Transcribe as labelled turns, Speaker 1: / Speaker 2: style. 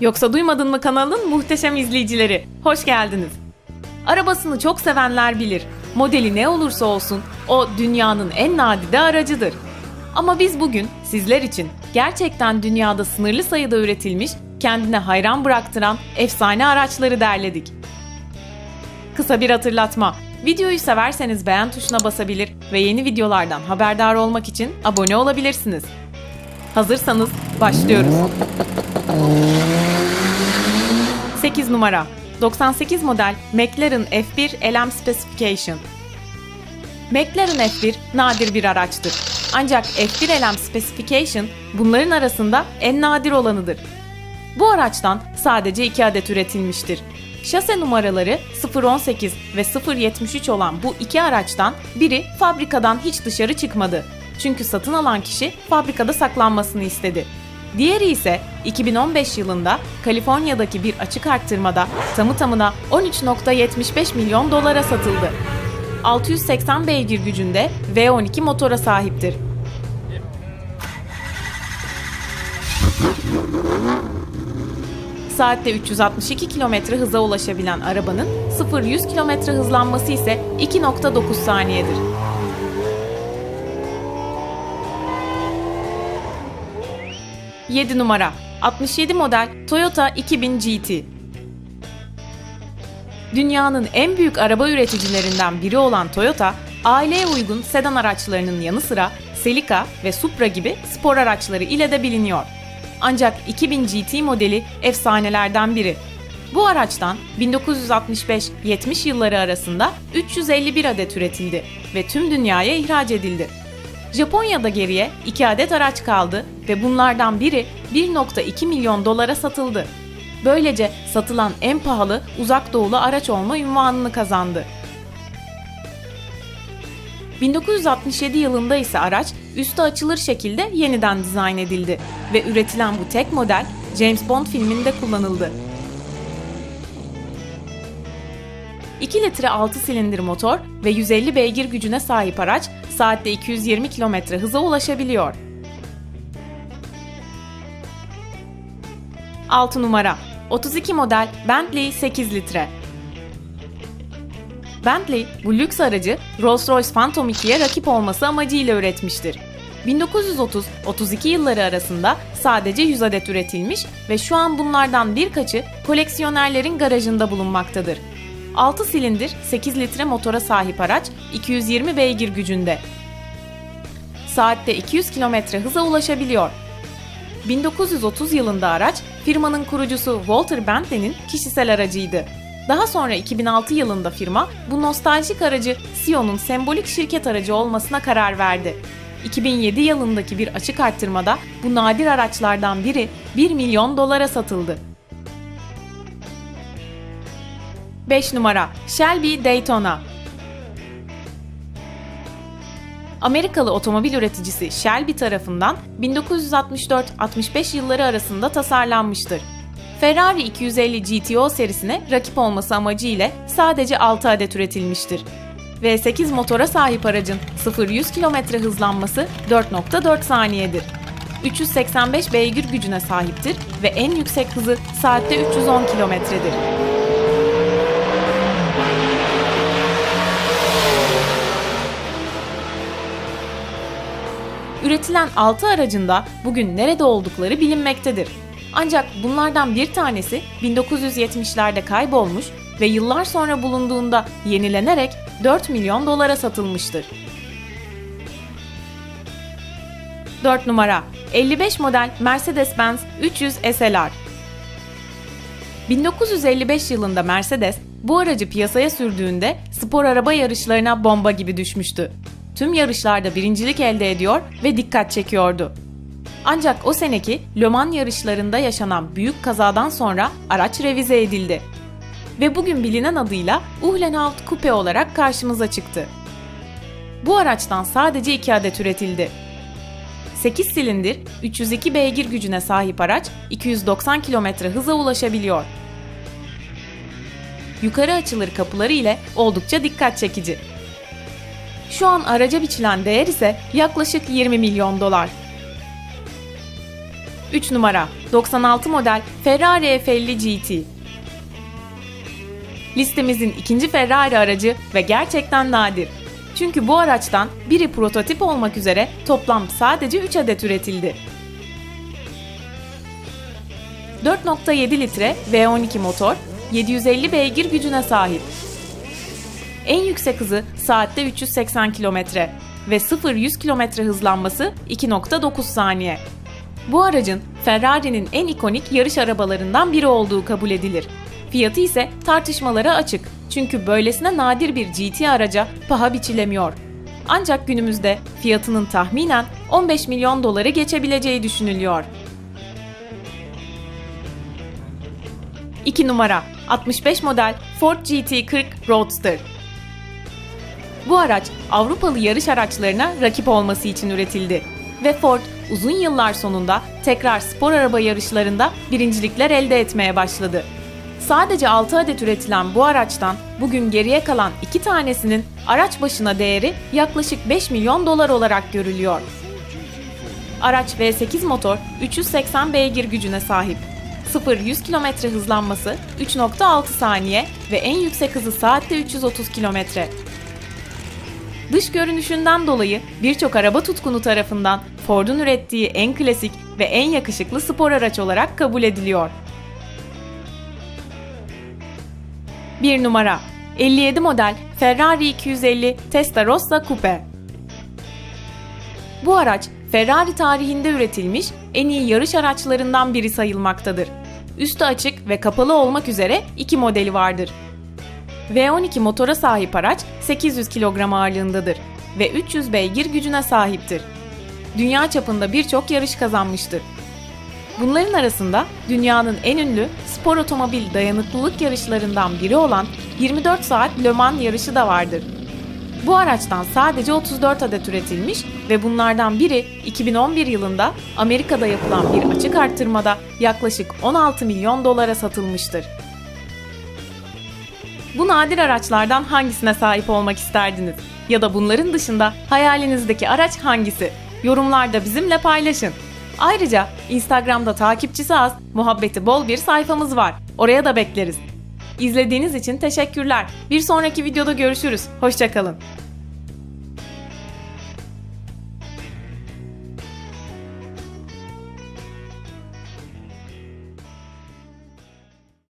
Speaker 1: Yoksa duymadın mı kanalın muhteşem izleyicileri? Hoş geldiniz. Arabasını çok sevenler bilir. Modeli ne olursa olsun o dünyanın en nadide aracıdır. Ama biz bugün sizler için gerçekten dünyada sınırlı sayıda üretilmiş, kendine hayran bıraktıran efsane araçları derledik. Kısa bir hatırlatma. Videoyu severseniz beğen tuşuna basabilir ve yeni videolardan haberdar olmak için abone olabilirsiniz. Hazırsanız başlıyoruz. 8 numara 98 model McLaren F1 LM Specification McLaren F1 nadir bir araçtır. Ancak F1 LM Specification bunların arasında en nadir olanıdır. Bu araçtan sadece 2 adet üretilmiştir. Şase numaraları 018 ve 073 olan bu iki araçtan biri fabrikadan hiç dışarı çıkmadı. Çünkü satın alan kişi fabrikada saklanmasını istedi. Diğeri ise 2015 yılında Kaliforniya'daki bir açık arttırmada tamı tamına 13.75 milyon dolara satıldı. 680 beygir gücünde V12 motora sahiptir. Saatte 362 km hıza ulaşabilen arabanın 0-100 km hızlanması ise 2.9 saniyedir. ...7 numara 67 model Toyota 2000 GT Dünyanın en büyük araba üreticilerinden biri olan Toyota, aileye uygun sedan araçlarının yanı sıra Celica ve Supra gibi spor araçları ile de biliniyor. Ancak 2000 GT modeli efsanelerden biri. Bu araçtan 1965-70 yılları arasında 351 adet üretildi ve tüm dünyaya ihraç edildi. Japonya'da geriye 2 adet araç kaldı ve bunlardan biri 1.2 milyon dolara satıldı. Böylece satılan en pahalı uzak doğulu araç olma ünvanını kazandı. 1967 yılında ise araç üstü açılır şekilde yeniden dizayn edildi ve üretilen bu tek model James Bond filminde kullanıldı. 2 litre 6 silindir motor ve 150 beygir gücüne sahip araç saatte 220 km hıza ulaşabiliyor. 6 numara 32 model Bentley 8 litre. Bentley bu lüks aracı Rolls-Royce Phantom 2'ye rakip olması amacıyla üretmiştir. 1930-32 yılları arasında sadece 100 adet üretilmiş ve şu an bunlardan birkaçı koleksiyonerlerin garajında bulunmaktadır. 6 silindir 8 litre motora sahip araç 220 beygir gücünde. Saatte 200 km hıza ulaşabiliyor 1930 yılında araç firmanın kurucusu Walter Bentley'nin kişisel aracıydı. Daha sonra 2006 yılında firma bu nostaljik aracı Sion'un sembolik şirket aracı olmasına karar verdi. 2007 yılındaki bir açık arttırmada bu nadir araçlardan biri 1 milyon dolara satıldı. 5 numara Shelby Daytona Amerikalı otomobil üreticisi Shelby tarafından 1964-65 yılları arasında tasarlanmıştır. Ferrari 250 GTO serisine rakip olması amacıyla sadece 6 adet üretilmiştir. V8 motora sahip aracın 0-100 km hızlanması 4.4 saniyedir. 385 beygir gücüne sahiptir ve en yüksek hızı saatte 310 kilometredir. Üretilen 6 aracın da bugün nerede oldukları bilinmektedir. Ancak bunlardan bir tanesi 1970'lerde kaybolmuş ve yıllar sonra bulunduğunda yenilenerek 4 milyon dolara satılmıştır. 4 numara 55 model Mercedes-Benz 300 SLR 1955 yılında Mercedes bu aracı piyasaya sürdüğünde spor araba yarışlarına bomba gibi düşmüştü. Tüm yarışlarda birincilik elde ediyor ve dikkat çekiyordu. Ancak o seneki Le Mans yarışlarında yaşanan büyük kazadan sonra araç revize edildi. Ve bugün bilinen adıyla Uhlenhaut Coupe olarak karşımıza çıktı. Bu araçtan sadece 2 adet üretildi. 8 silindir, 302 beygir gücüne sahip araç 290 km hıza ulaşabiliyor. Yukarı açılır kapıları ile oldukça dikkat çekici. Şu an araca biçilen değer ise yaklaşık 20 milyon dolar. 3 numara 96 model Ferrari F50 GT. Listemizin ikinci Ferrari aracı ve gerçekten nadir. Çünkü bu araçtan biri prototip olmak üzere toplam sadece 3 adet üretildi. 4.7 litre V12 motor, 750 beygir gücüne sahip. En yüksek hızı saatte 380 km ve 0-100 km hızlanması 2.9 saniye. Bu aracın Ferrari'nin en ikonik yarış arabalarından biri olduğu kabul edilir. Fiyatı ise tartışmalara açık. Çünkü böylesine nadir bir GT araca paha biçilemiyor. Ancak günümüzde fiyatının tahminen 15 milyon doları geçebileceği düşünülüyor. 2 numara 65 model Ford GT40 Roadster. Bu araç Avrupalı yarış araçlarına rakip olması için üretildi ve Ford uzun yıllar sonunda tekrar spor araba yarışlarında birincilikler elde etmeye başladı. Sadece 6 adet üretilen bu araçtan bugün geriye kalan 2 tanesinin araç başına değeri yaklaşık 5 milyon dolar olarak görülüyor. Araç V8 motor 380 beygir gücüne sahip. 0-100 km hızlanması 3.6 saniye ve en yüksek hızı saatte 330 km. Dış görünüşünden dolayı birçok araba tutkunu tarafından Ford'un ürettiği en klasik ve en yakışıklı spor araç olarak kabul ediliyor. 1 numara 57 model Ferrari 250 Testarossa Coupe. Bu araç Ferrari tarihinde üretilmiş en iyi yarış araçlarından biri sayılmaktadır. Üstü açık ve kapalı olmak üzere iki modeli vardır. V12 motora sahip araç 800 kilogram ağırlığındadır ve 300 beygir gücüne sahiptir. Dünya çapında birçok yarış kazanmıştır. Bunların arasında dünyanın en ünlü spor otomobil dayanıklılık yarışlarından biri olan 24 saat Le Mans yarışı da vardır. Bu araçtan sadece 34 adet üretilmiş ve bunlardan biri 2011 yılında Amerika'da yapılan bir açık arttırmada yaklaşık 16 milyon dolara satılmıştır. Bu nadir araçlardan hangisine sahip olmak isterdiniz? Ya da bunların dışında hayalinizdeki araç hangisi? Yorumlarda bizimle paylaşın. Ayrıca Instagram'da takipçisi az, muhabbeti bol bir sayfamız var. Oraya da bekleriz. İzlediğiniz için teşekkürler. Bir sonraki videoda görüşürüz. Hoşçakalın.